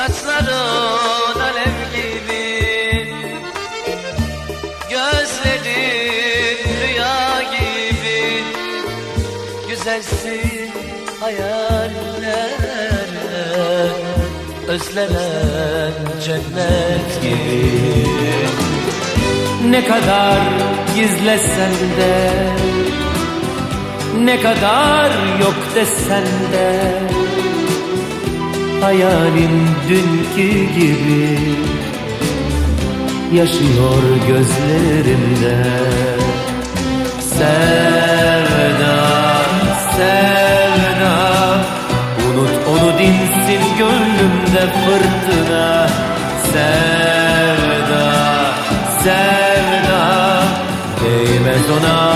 Saçların alev gibi. Gözlerin rüya gibi. Güzelsin hayallere Özlenen cennet gibi. Ne kadar gizlesen de Ne kadar yok desen de hayalim dünkü gibi Yaşıyor gözlerimde. Sevda, sevda Unut onu dinsin gönlümde fırtına. Sevda, sevda Değmez ona